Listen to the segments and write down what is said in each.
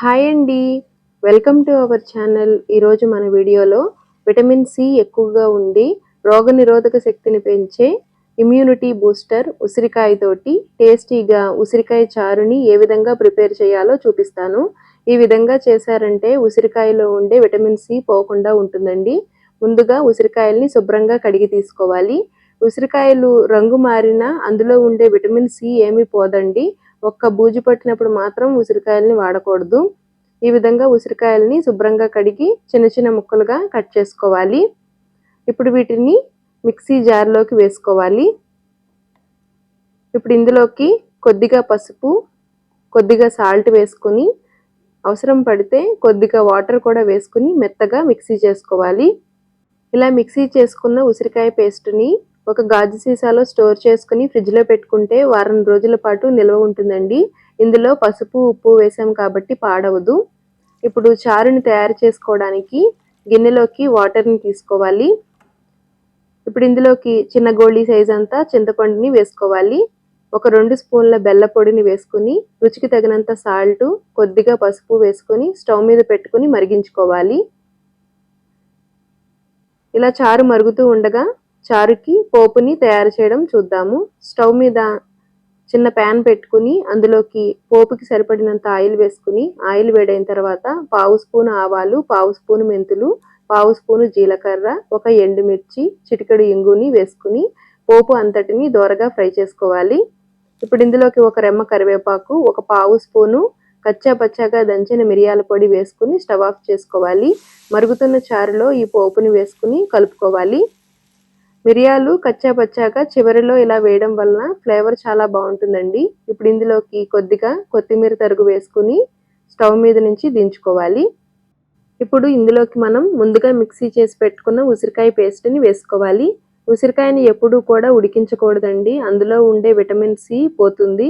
Hi అండి. Welcome to our channel. ఈరోజు మన వీడియోలో విటమిన్ సి ఎక్కువగా ఉండి రోగనిరోధక శక్తిని పెంచే ఇమ్యూనిటీ బూస్టర్ ఉసిరికాయతోటి టేస్టీగా ఉసిరికాయ చారుని ఏ విధంగా ప్రిపేర్ చేయాలో చూపిస్తాను. ఈ విధంగా చేశారంటే ఉసిరికాయలో ఉండే విటమిన్ సి పోకుండా ఉంటుందండి. ముందుగా ఉసిరికాయల్ని శుభ్రంగా కడిగి తీసుకోవాలి. ఉసిరికాయలు రంగు మారినా అందులో ఉండే విటమిన్ సి ఏమీ పోదండి. ఒక్క బూజు పట్టినప్పుడు మాత్రం ఉసిరికాయల్ని వాడకూడదు. ఈ విధంగా ఉసిరికాయల్ని శుభ్రంగా కడిగి చిన్న చిన్న ముక్కలుగా కట్ చేసుకోవాలి. ఇప్పుడు వీటిని మిక్సీ జార్లోకి వేసుకోవాలి. ఇప్పుడు ఇందులోకి కొద్దిగా పసుపు కొద్దిగా సాల్ట్ వేసుకొని అవసరం పడితే కొద్దిగా వాటర్ కూడా వేసుకుని మెత్తగా మిక్సీ చేసుకోవాలి. ఇలా మిక్సీ చేసుకున్న ఉసిరికాయ పేస్ట్ని ఒక గాజు సీసాలో స్టోర్ చేసుకుని ఫ్రిడ్జ్లో పెట్టుకుంటే వారం రోజుల పాటు నిల్వ ఉంటుందండి. ఇందులో పసుపు ఉప్పు వేసాం కాబట్టి పాడవదు. ఇప్పుడు చారుని తయారు చేసుకోవడానికి గిన్నెలోకి వాటర్ని తీసుకోవాలి. ఇప్పుడు ఇందులోకి చిన్న గోళీ సైజ్ అంతా చింతపండుని వేసుకోవాలి. ఒక రెండు స్పూన్ల బెల్ల పొడిని వేసుకుని రుచికి తగినంత సాల్ట్ కొద్దిగా పసుపు వేసుకొని స్టవ్ మీద పెట్టుకుని మరిగించుకోవాలి. ఇలా చారు మరుగుతూ ఉండగా చారుకి పోపుని తయారు చేయడం చూద్దాము. స్టవ్ మీద చిన్న ప్యాన్ పెట్టుకుని అందులోకి పోపుకి సరిపడినంత ఆయిల్ వేసుకుని ఆయిల్ వేడైన తర్వాత పావు స్పూన్ ఆవాలు పావు స్పూన్ మెంతులు పావు స్పూను జీలకర్ర ఒక ఎండుమిర్చి చిటికెడు ఇంగుని వేసుకుని పోపు అంతటిని దోరగా ఫ్రై చేసుకోవాలి. ఇప్పుడు ఇందులోకి ఒక రెమ్మ కరివేపాకు ఒక పావు స్పూను కచ్చా పచ్చాగా దంచిన మిరియాల పొడి వేసుకుని స్టవ్ ఆఫ్ చేసుకోవాలి. మరుగుతున్న చారులో ఈ పోపుని వేసుకుని కలుపుకోవాలి. మిరియాలు కచ్చాపచ్చాగా చివరిలో ఇలా వేయడం వలన ఫ్లేవర్ చాలా బాగుంటుందండి. ఇప్పుడు ఇందులోకి కొద్దిగా కొత్తిమీర తరుగు వేసుకుని స్టవ్ మీద నుంచి దించుకోవాలి. ఇప్పుడు ఇందులోకి మనం ముందుగా మిక్సీ చేసి పెట్టుకున్న ఉసిరికాయ పేస్ట్ని వేసుకోవాలి. ఉసిరికాయని ఎప్పుడూ కూడా ఉడికించకూడదండి. అందులో ఉండే విటమిన్ సి పోతుంది.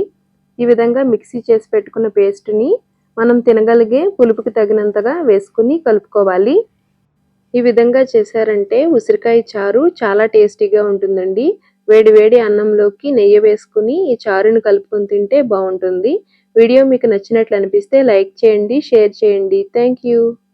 ఈ విధంగా మిక్సీ చేసి పెట్టుకున్న పేస్ట్ని మనం తినగలిగే పులుపుకి తగినంతగా వేసుకుని కలుపుకోవాలి. ఈ విధంగా చేశారంటే ఉసిరికాయ చారు చాలా టేస్టీగా ఉంటుందండి. వేడి వేడి అన్నంలోకి నెయ్యి వేసుకుని ఈ చారుని కలుపుకొని తింటే బాగుంటుంది. వీడియో మీకు నచ్చినట్లు అనిపిస్తే లైక్ చేయండి షేర్ చేయండి. Thank you